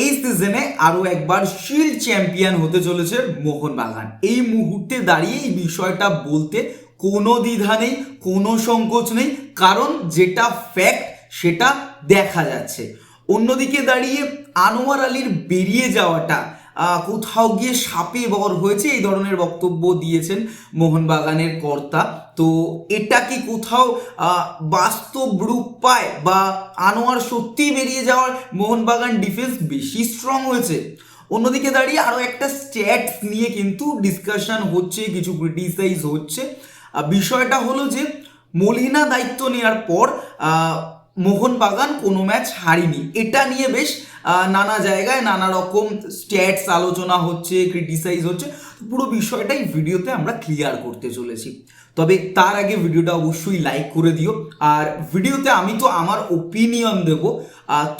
এই সিজনে আরও একবার শিল্ড চ্যাম্পিয়ন হতে চলেছে মোহনবাগান। এই মুহূর্তে দাঁড়িয়ে এই বিষয়টা বলতে কোনো দ্বিধা নেই, কোনো সংকোচ নেই, কারণ যেটা ফ্যাক্ট সেটা দেখা যাচ্ছে। অন্যদিকে দাঁড়িয়ে আনোয়ার আলীর বেরিয়ে যাওয়াটা কোথাও গিয়ে সাপে বর হয়েছে এই ধরনের বক্তব্য দিয়েছেন মোহনবাগানের কর্তা তো এটা কি কোথাও বাস্তব রূপ পায় বা আনোয়ার সত্যিই বেরিয়ে যাওয়ার মোহনবাগান ডিফেন্স বেশি স্ট্রং হয়েছে? অন্যদিকে দাঁড়িয়ে আরও একটা স্ট্যাটস নিয়ে কিন্তু ডিসকাশন হচ্ছে, কিছু ক্রিটিসাইজ হচ্ছে। বিষয়টা হলো যে, মলিনা দায়িত্ব নেওয়ার পর মোহনবাগান কোনো ম্যাচ হারিনি। এটা নিয়ে বেশ নানা জায়গায় নানা রকম স্ট্যাটস আলোচনা হচ্ছে ক্রিটিসাইজ হচ্ছে। পুরো বিষয়টাই ভিডিওতে আমরা ক্লিয়ার করতে চলেছি। তবে তার আগে ভিডিওটা অবশ্যই লাইক করে দিও। আর ভিডিওতে আমি তো আমার ওপিনিয়ন দেব।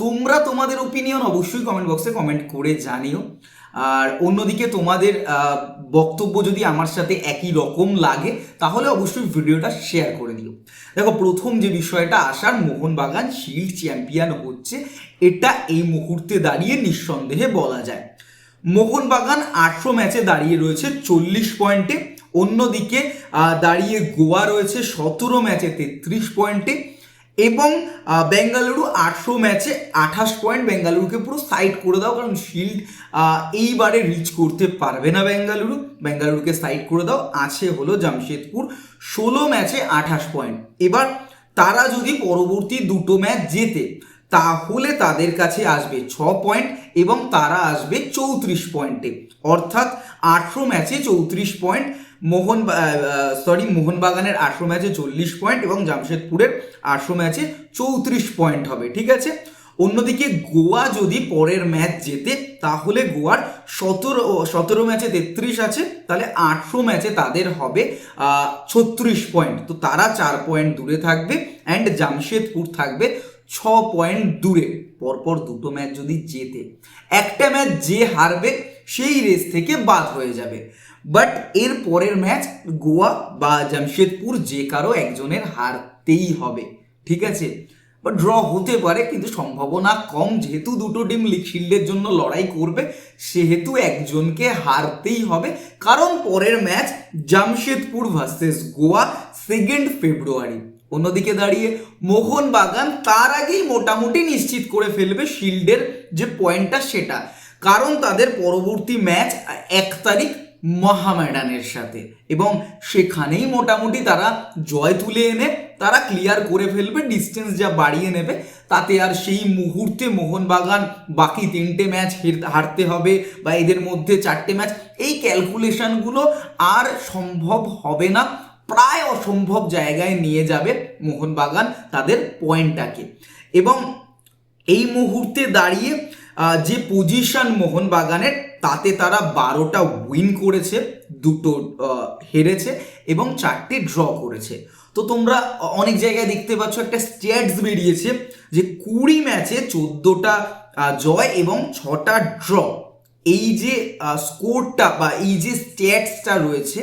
তোমরা তোমাদের ওপিনিয়ন অবশ্যই কমেন্ট বক্সে কমেন্ট করে জানিও। আর অন্যদিকে তোমাদের বক্তব্য যদি আমার সাথে একই রকম লাগে, তাহলে অবশ্যই ভিডিওটা শেয়ার করে দিও। দেখো, প্রথম যে বিষয়টা, আসার মোহনবাগান শিল্ড চ্যাম্পিয়ন হচ্ছে, এটা এই মুহূর্তে দাঁড়িয়ে নিঃসন্দেহে বলা যায়। মোহনবাগান আটশো ম্যাচে দাঁড়িয়ে রয়েছে চল্লিশ পয়েন্টে অন্যদিকে দাঁড়িয়ে গোয়া রয়েছে সতেরো ম্যাচে তেত্রিশ পয়েন্টে এবং বেঙ্গালুরু আটশো ম্যাচে আঠাশ পয়েন্ট। বেঙ্গালুরুকে পুরো সাইড করে দাও, কারণ শিল্ড এইবারে রিচ করতে পারবে না বেঙ্গালুরু। বেঙ্গালুরুকে সাইড করে দাও, আছে হলো জামশেদপুর, ষোলো ম্যাচে আঠাশ পয়েন্ট। এবার তারা যদি পরবর্তী দুটো ম্যাচ জেতে, তাহলে তাদের কাছে আসবে ছ পয়েন্ট এবং তারা আসবে চৌত্রিশ পয়েন্টে। অর্থাৎ আটশো ম্যাচে চৌত্রিশ পয়েন্ট। মোহন সরি মোহনবাগানের আটশো ম্যাচে চল্লিশ পয়েন্ট এবং জামশেদপুরের আটশো ম্যাচে চৌত্রিশ পয়েন্ট হবে, ঠিক আছে? অন্যদিকে গোয়া যদি পরের ম্যাচ জেতে, তাহলে গোয়ার সতেরো সতেরো ম্যাচে তেত্রিশ আছে, তাহলে আটশো ম্যাচে তাদের হবে ছত্রিশ পয়েন্ট তো তারা চার পয়েন্ট দূরে থাকবে অ্যান্ড জামশেদপুর থাকবে ছ পয়েন্ট দূরে। পরপর দুটো ম্যাচ যদি জেতে, একটা ম্যাচ যে হারবে সেই রেস থেকে বাদ হয়ে যাবে। বাট এর পরের ম্যাচ গোয়া বা জামশেদপুর যে কারও একজনের হারতেই হবে, ঠিক আছে? বা ড্র হতে পারে, কিন্তু সম্ভাবনা কম। যেহেতু দুটো টিম লিগ শিল্ডের জন্য লড়াই করবে, সেহেতু একজনকে হারতেই হবে। কারণ পরের match Jamshedpur versus Goa second February অন্যদিকে দাঁড়িয়ে মোহনবাগান তার আগেই মোটামুটি নিশ্চিত করে ফেলবে শিল্ডের যে পয়েন্টটা সেটা। কারণ তাদের পরবর্তী ম্যাচ এক তারিখ মহামেডানের সাথে। এবং সেখানেই মোটামুটি তারা জয় তুলে এনে, তারা ক্লিয়ার করে ফেলবে ডিস্টেন্স যা বাড়িয়ে নেবে। তাতে আর সেই মুহূর্তে মোহনবাগান বাকি তিনটে ম্যাচ হারতে হবে বা এদের মধ্যে চারটে ম্যাচ, এই ক্যালকুলেশনগুলো আর সম্ভব হবে না। প্রায় অসম্ভব জায়গায় নিয়ে যাবে মোহনবাগান তাদের পয়েন্টটাকে এবং এই মুহূর্তে দাঁড়িয়ে যে পজিশন মোহনবাগানের, তাতে তারা বারোটা উইন করেছে, দুটো হেরেছে এবং চারটে ড্র করেছে। তো তোমরা অনেক জায়গায় দেখতে পাচ্ছ, একটা স্ট্যাটস বেরিয়েছে যে কুড়ি ম্যাচে চোদ্দোটা জয় এবং ছটা ড্র এই যে স্কোরটা বা এই যে স্ট্যাটসটা রয়েছে,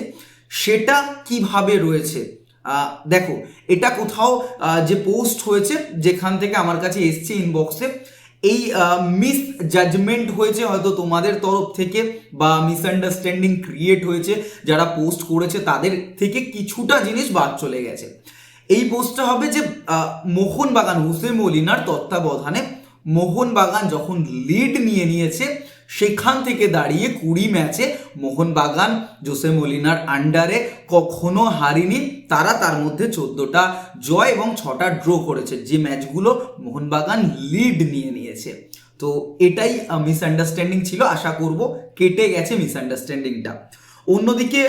সেটা কীভাবে রয়েছে? দেখো, এটা কোথাও যে পোস্ট হয়েছে, যেখান থেকে আমার কাছে এসছে ইনবক্সে এই মিস জাজমেন্ট হয়েছে হয়তো তোমাদের তরফ থেকে বা মিসআন্ডারস্ট্যান্ডিং ক্রিয়েট হয়েছে, যারা পোস্ট করেছে তাদের থেকে কিছুটা জিনিস বাদ চলে গেছে। এই পোস্টটা হবে যে মোহনবাগান, হুসেন মলিনার তত্ত্বাবধানে মোহনবাগান যখন লিড নিয়ে নিয়েছে, সেখান থেকে দাঁড়িয়ে কুড়ি ম্যাচে মোহনবাগান, জোসে মলিনার আন্ডারে কখনো হারিনি, তারা তার মধ্যে চোদ্দোটা জয় এবং ছটা ড্র করেছে। যে ম্যাচগুলো মোহনবাগান লিড নিয়ে নিয়েছে তো এটাই মিসআন্ডারস্ট্যান্ডিং ছিল, আশা করব কেটে গেছে মিসআন্ডারস্ট্যান্ডিংটা অন্যদিকে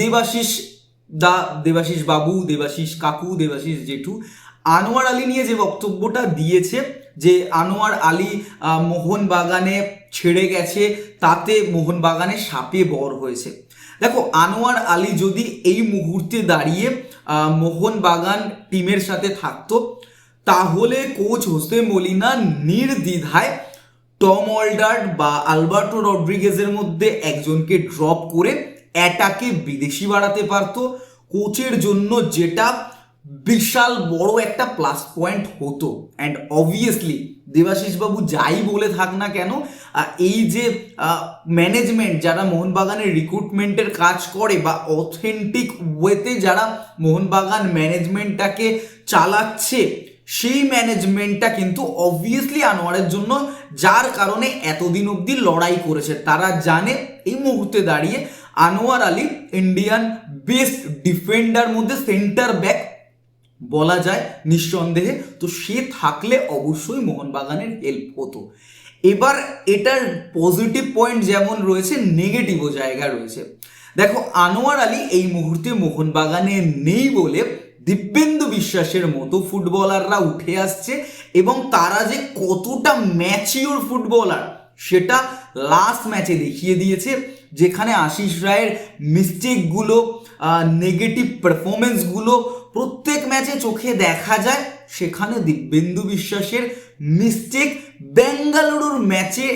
দেবাশিস দা, দেবাশিস বাবু, দেবাশিস কাকু, দেবাশিস জেঠু, আনোয়ার আলী নিয়ে যে বক্তব্যটা দিয়েছে, যে আনোয়ার আলী মোহনবাগানে ছেড়ে গেছে, তাতে মোহনবাগানে সাপে বর হয়েছে। দেখো, আনোয়ার আলী যদি এই মুহূর্তে দাঁড়িয়ে মোহনবাগান টিমের সাথে থাকতো তাহলে কোচ হোসে মলিনা নির্দ্বিধায় টম অলডার্ট বা আলবার্টো রড্রিগেজের মধ্যে একজনকে ড্রপ করে অ্যাটাকে বিদেশি বাড়াতে পারতো। কোচের জন্য যেটা বিশাল বড় একটা প্লাস পয়েন্ট হতো। অ্যান্ড অবভিয়াসলি দেবাশিস বাবু যাই বলে থাক না কেন এই যে ম্যানেজমেন্ট যারা মোহনবাগানের রিক্রুটমেন্টের কাজ করে বা অথেন্টিক ওয়েতে যারা মোহনবাগান ম্যানেজমেন্টটাকে চালাচ্ছে সেই ম্যানেজমেন্টটা কিন্তু অবভিয়াসলি আনোয়ারের জন্য, যার কারণে এতদিন অবধি লড়াই করেছে। তারা জানে এই মুহূর্তে দাঁড়িয়ে Anwar Ali Indian best defender মধ্যে সেন্টার ব্যাক বলা যায় নিঃসন্দেহে। তো সে থাকলে অবশ্যই মোহনবাগানের হেল্প হতো। এবার এটার পজিটিভ পয়েন্ট যেমন রয়েছে নেগেটিভও জায়গা রয়েছে। দেখো, আনোয়ার আলী এই মুহূর্তে মোহনবাগানে নেই বলে দিব্যেন্দু বিশ্বাসের মতো ফুটবলাররা উঠে আসছে এবং তারা যে কতটা ম্যাচিওর ফুটবলার সেটা লাস্ট ম্যাচে দেখিয়ে দিয়েছে, যেখানে আশিস রায়ের মিস্টেকগুলো নেগেটিভ পারফরমেন্সগুলো প্রত্যেক ম্যাচে চোখে দেখা যায়, সেখানে দিব্যেন্দু বিশ্বাসের মিস্টেক বেঙ্গালুরুর ম্যাচে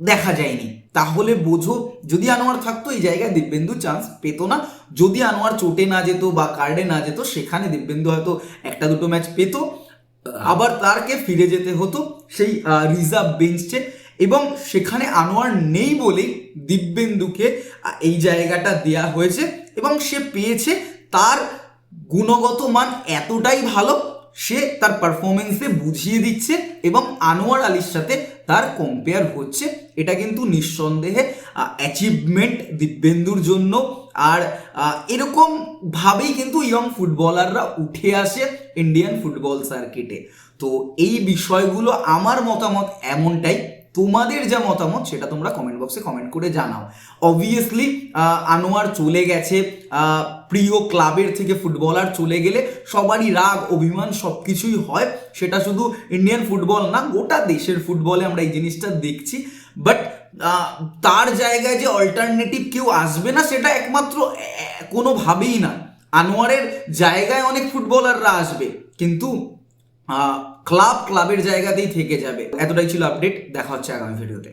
দেখা যায়নি। তাহলে বোঝো, যদি আনোয়ার থাকতো, এই জায়গায় দিব্যেন্দু চান্স পেতো না। যদি আনোয়ার চোটে না যেত বা কার্ডে না যেত, সেখানে দিব্যেন্দু হয়তো একটা দুটো ম্যাচ পেতো। আবার তারকে ফিরে যেতে হতো সেই রিজার্ভ বেঞ্চে এবং সেখানে আনোয়ার নেই বলেই দিব্যেন্দুকে এই জায়গাটা দেয়া হয়েছে। এবং সে পেয়েছে, তার গুণগত মান এতটাই ভালো, সে তার পারফরমেন্সে বুঝিয়ে দিচ্ছে। এবং আনোয়ার আলীর সাথে তার কম্পেয়ার হচ্ছে, এটা কিন্তু নিঃসন্দেহে অ্যাচিভমেন্ট দিব্যেন্দুর জন্য। আর এরকমভাবেই এরকম ভাবেই কিন্তু ইয়ং ফুটবলাররা উঠে আসে ইন্ডিয়ান ফুটবল সার্কিটে তো এই বিষয়গুলো আমার মতামত এমনটাই। তোমাদের যা মতামত, সেটা তোমরা কমেন্ট বক্সে কমেন্ট করে জানাও। অবভিয়াসলি আনোয়ার চলে গেছে প্রিয় ক্লাবের থেকে ফুটবলার চলে গেলে সবারই রাগ, অভিমান সব কিছুই হয়। সেটা শুধু ইন্ডিয়ান ফুটবল না, গোটা দেশের ফুটবলে আমরা এই জিনিসটা দেখছি। বাট তার জায়গায় যে অল্টারনেটিভ কেউ আসবে না, সেটা একমাত্র কোনোভাবেই না। আনোয়ারের জায়গায় অনেক ফুটবলাররা আসবে। কিন্তু ক্লাব ক্লাবের জায়গাতেই থেকে যাবে। এতটাই ছিল আপডেট দেখা হচ্ছে আগামী ভিডিওতে